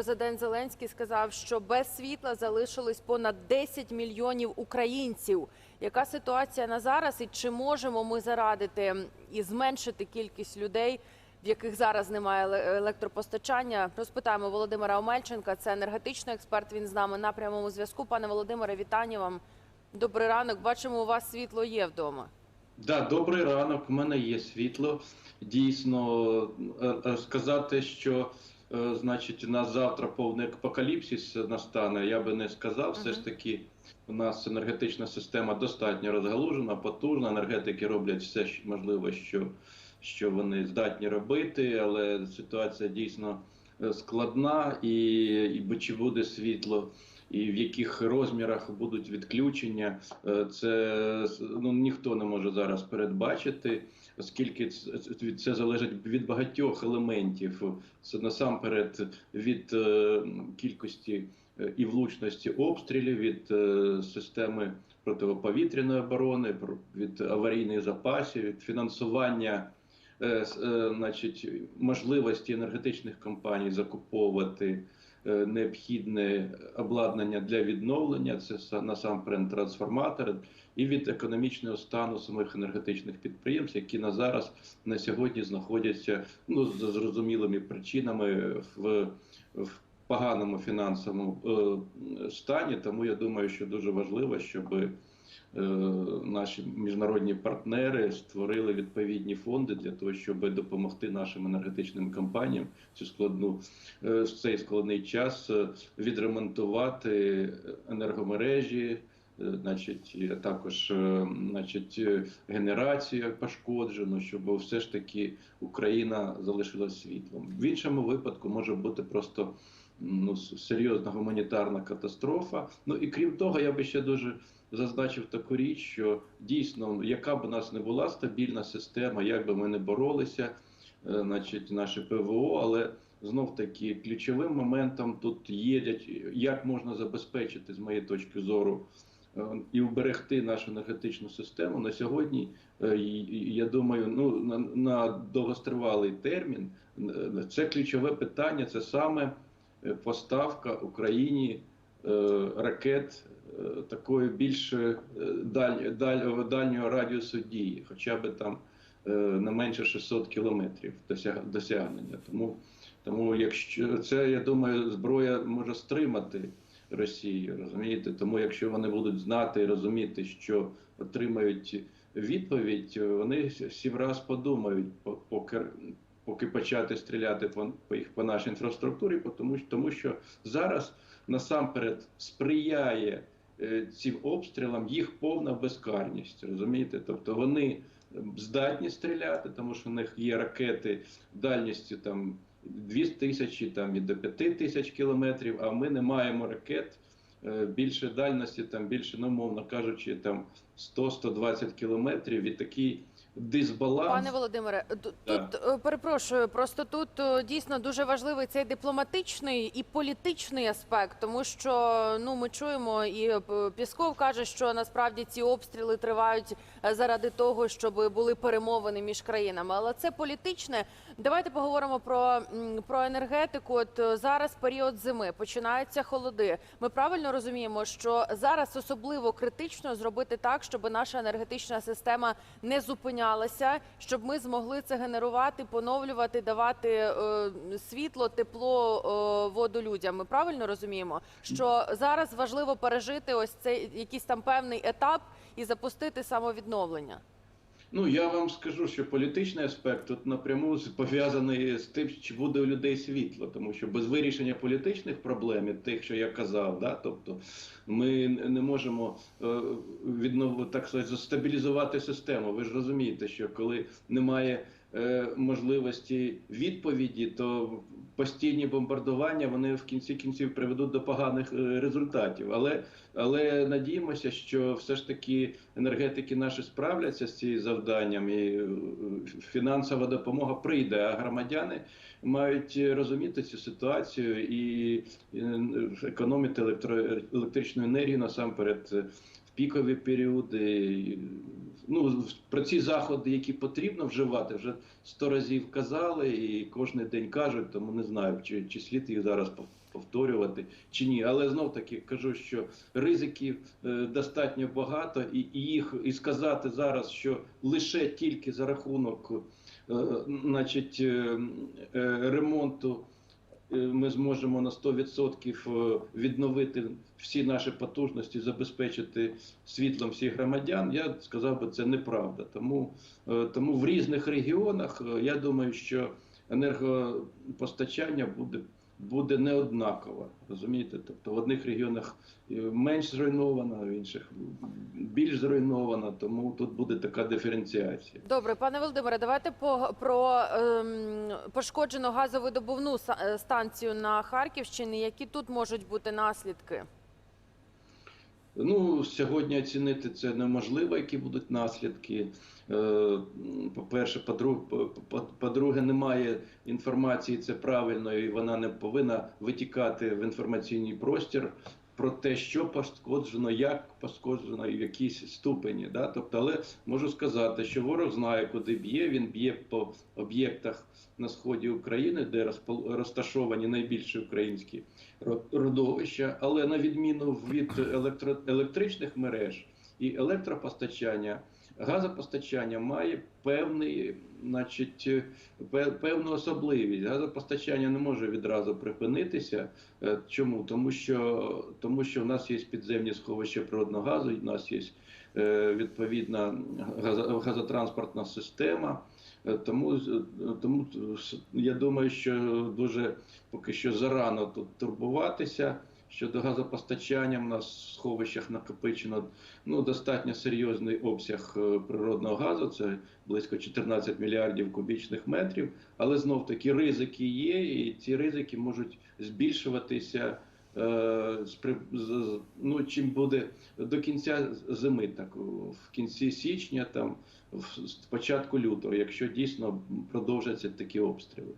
президент Зеленський сказав, що без світла залишилось понад 10 мільйонів українців. Яка ситуація на зараз, і чи можемо ми зарадити і зменшити кількість людей, в яких зараз немає електропостачання? Розпитаємо Володимира Омельченка. Це енергетичний експерт. Він з нами на прямому зв'язку. Пане Володимире, вітання вам. Добрий ранок. Бачимо, у вас світло є вдома. Да, добрий ранок. У мене є світло. Дійсно, е, е, сказати, що значить у нас завтра повний апокаліпсис настане. Я би не сказав. Все ж таки, у нас енергетична система достатньо розгалужена, потужна. Енергетики роблять все можливе, що, що вони здатні робити, але ситуація дійсно е, складна, і, і чи буде світло. І в яких розмірах будуть відключення, е, це ну ніхто не може зараз передбачити, оскільки ц- ц- це залежить від багатьох елементів. Це насамперед від е, кількості е, і влучності обстрілів, від е, системи протиповітряної оборони, від аварійних запасів, від фінансування. Значить, можливості енергетичних компаній закуповувати необхідне обладнання для відновлення, це са- насамперед трансформатори, і від економічного стану самих енергетичних підприємств, які на зараз на сьогодні знаходяться ну за зрозумілими причинами в, в поганому фінансовому е, стані. Тому я думаю, що дуже важливо, щоб е, наші міжнародні партнери створили відповідні фонди для того, щоб допомогти нашим енергетичним компаніям цю складну е, в цей складний час е, відремонтувати енергомережі. е, Значить, також е, значить, е, генерація пошкоджена, щоб все ж таки Україна залишилась світлом. В іншому випадку може бути просто ну, серйозна гуманітарна катастрофа. Ну і крім того, я би ще дуже зазначив таку річ, що дійсно, яка б у нас не була стабільна система, як би ми не боролися, е, значить, наше ПВО, але знов таки ключовим моментом тут є як можна забезпечити, з моєї точки зору, е, і вберегти нашу енергетичну систему на сьогодні. е, Я думаю, ну на, на довгостривалий термін це ключове питання. Це саме поставка Україні ракет такої більш е, даль, даль, дальнього радіусу дії, хоча б там е, не менше 600 кілометрів досяг, досягнення. Тому, тому якщо це, я думаю, зброя може стримати Росію, розумієте? Тому якщо вони будуть знати і розуміти, що отримають відповідь, вони всі враз подумають, по- поки, поки почати стріляти по, по їх по нашій інфраструктурі, тому, тому що зараз насамперед сприяє е, цим обстрілам їх повна безкарність. Розумієте? Тобто вони здатні стріляти, тому що в них є ракети дальністю там 2 тисячі там і до 5 тисяч кілометрів. А ми не маємо ракет е, більше дальності, там більше, ну мовно кажучи, там 100-120 кілометрів. І такий дисбаланс. Пане Володимире, тут да. перепрошую, просто тут е, дійсно дуже важливий цей дипломатичний і політичний аспект, тому що ну ми чуємо, і е, Пісков каже, що насправді ці обстріли тривають е, заради того, щоб були перемовини між країнами. Але це політичне. Давайте поговоримо про, про енергетику. От е, зараз період зими починаються холоди. Ми правильно розуміємо, що зараз особливо критично зробити так, щоб наша енергетична система не зупинялася, щоб ми змогли це генерувати, поновлювати, давати е, світло, тепло, е, воду людям. Ми правильно розуміємо, що зараз важливо пережити ось цей якийсь там певний етап і запустити самовідновлення. Ну я вам скажу, що політичний аспект тут напряму пов'язаний з тим, чи буде у людей світло, тому що без вирішення політичних проблем, і тих, що я казав, да, тобто ми не можемо відновити віднов, так сказати, стабілізувати систему. Ви ж розумієте, що коли немає е, можливості відповіді, то постійні бомбардування вони в кінці кінців приведуть до поганих е, результатів. Але але надіємося, що все ж таки енергетики наші справляться з цим завданням, і е, фінансова допомога прийде. А громадяни мають розуміти цю ситуацію і, економити електро, електричну енергію насамперед е, пікові періоди. Ну, про ці заходи, які потрібно вживати, вже сто разів казали і кожен день кажуть, тому не знаю, чи, чи слід їх зараз повторювати чи ні. Але знов таки кажу, що ризиків е, достатньо багато, і, і їх і сказати зараз, що лише тільки за рахунок е, значить, е, е, ремонту ми зможемо на 100% е, відновити всі наші потужності, забезпечити світлом всіх громадян. Я сказав би, це неправда. Тому, е, тому в різних регіонах е, я думаю, що енергопостачання буде. Буде неоднаково, розумієте? Тобто в одних регіонах е, менш зруйновано, в інших більш зруйновано, тому тут буде така диференціація. Добре, пане Володимире, давайте по про ем, пошкоджену газовидобувну е, станцію на Харківщині. Які тут можуть бути наслідки? Ну, сьогодні оцінити це неможливо, які будуть наслідки. Е, По-перше, по-друге, немає інформації, це правильно, і вона не повинна витікати в інформаційний простір про те, що пошкоджено, як пошкоджено і в якійсь ступені. Да? Тобто, але можу сказати, що ворог знає, куди б'є. Він б'є по об'єктах на сході України, де розташовані найбільші українські родовища, але на відміну від електро- електричних мереж і електропостачання, газопостачання має певний, значить, е, певну особливість. Газопостачання не може відразу припинитися. Е, Чому? Тому що, тому що в нас є підземні сховища природного газу, у нас є е, відповідна газо- газотранспортна система. Тому, тому я думаю, що дуже поки що зарано тут турбуватися. Щодо газопостачання, в нас в сховищах накопичено ну, достатньо серйозний обсяг е, природного газу, це близько 14 мільярдів кубічних метрів. Але знов таки ризики є, і ці ризики можуть збільшуватися. е, Ну, чим буде до кінця зими, так в кінці січня, там в початку лютого, якщо дійсно продовжаться такі обстріли.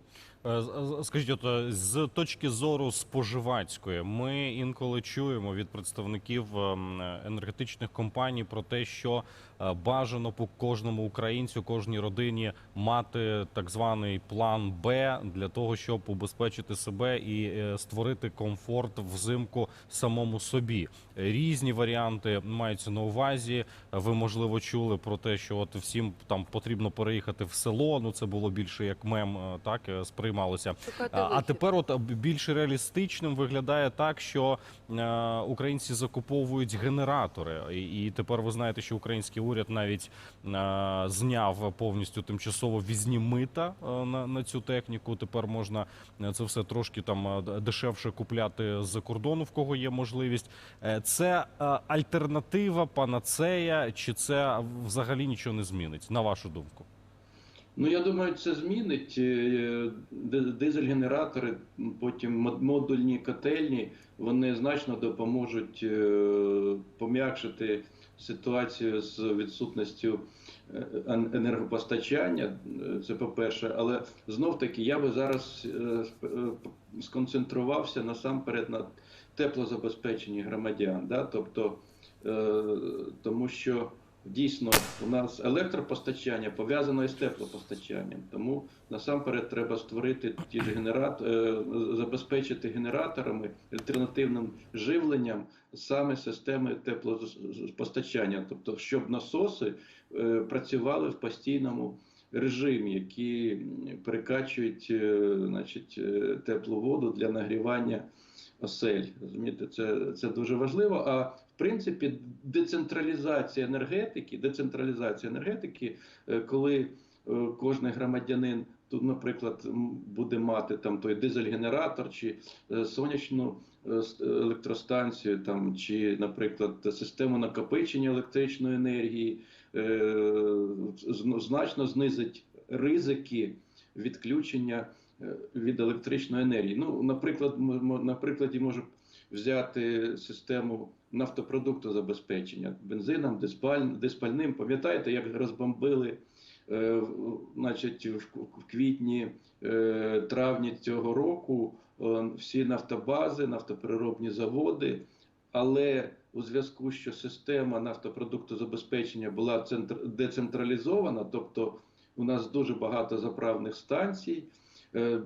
Е, Скажіть, от е, з точки зору споживацької, ми інколи чуємо від представників ем, енергетичних компаній про те, що е, бажано по кожному українцю, кожній родині мати так званий план Б для того, щоб убезпечити себе і створити комфорт взимку самому собі. Різні варіанти маються на увазі. Ви можливо чули про те, що от всім там потрібно переїхати в село. Ну це було більше як мем, е, так е, сприймалося. А, вихід. тепер, от більш реалістичним виглядає так, що е, українці закуповують генератори, і, і тепер ви знаєте, що український уряд навіть е, зняв повністю тимчасово візні мита е, на, на цю техніку. Тепер можна це все трошки там дешевше купляти з-за кордону, в кого є можливість. Це е, альтернатива, панацея, чи це взагалі нічого не змінить, на вашу думку? Ну, я думаю, це змінить Е, дизель-генератори, потім модульні котельні, вони значно допоможуть е, пом'якшити ситуацію з відсутністю енергопостачання. Це по-перше, але знов таки я би зараз сконцентрувався насамперед на теплозабезпеченні громадян. Да? Тобто, е, тому що дійсно у нас електропостачання пов'язано із теплопостачанням. Тому насамперед треба створити ті ж генерат, е, забезпечити генераторами альтернативним живленням саме системи теплопостачання, тобто щоб насоси е, працювали в постійному режимі, які перекачують е, значить, е, теплу воду для нагрівання осель. Розумієте, це, це дуже важливо. А в принципі, децентралізація енергетики, децентралізація енергетики, е, коли кожен громадянин тут, наприклад, буде мати там той дизель-генератор чи сонячну електростанцію, там чи, наприклад, систему накопичення електричної енергії, значно знизить ризики відключення е, від електричної енергії. Ну, наприклад, на прикладі можу взяти систему нафтопродуктозабезпечення бензином, диспаль, диспальним. Пам'ятаєте, як розбомбили е, значить, в, квітні, е, травні цього року е, всі нафтобази, нафтопереробні заводи. Але у зв'язку, що система нафтопродуктозабезпечення була центр- децентралізована, тобто у нас дуже багато заправних станцій. е,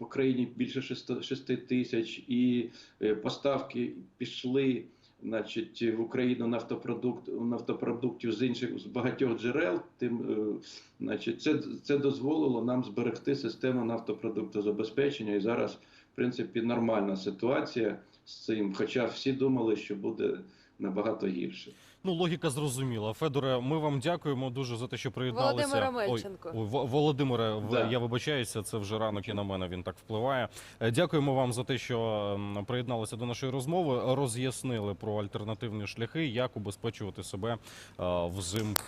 В країні більше 6 тисяч, і е, поставки пішли значить, в Україну нафтопродукт, нафтопродуктів з інших з багатьох джерел. Тим, е, значить, це, це дозволило нам зберегти систему нафтопродуктозабезпечення. І зараз, в принципі, нормальна ситуація з цим. Хоча всі думали, що буде набагато гірше. Ну, логіка зрозуміла. Федоре, ми вам дякуємо дуже за те, що приєдналися. Володимире Ой, Мельченко. ой, Во- Володимире, в- Да. я вибачаюся, це вже ранок і на мене він так впливає. Е, Дякуємо вам за те, що приєдналися до нашої розмови. Роз'яснили про альтернативні шляхи, як убезпечувати себе е, взимку.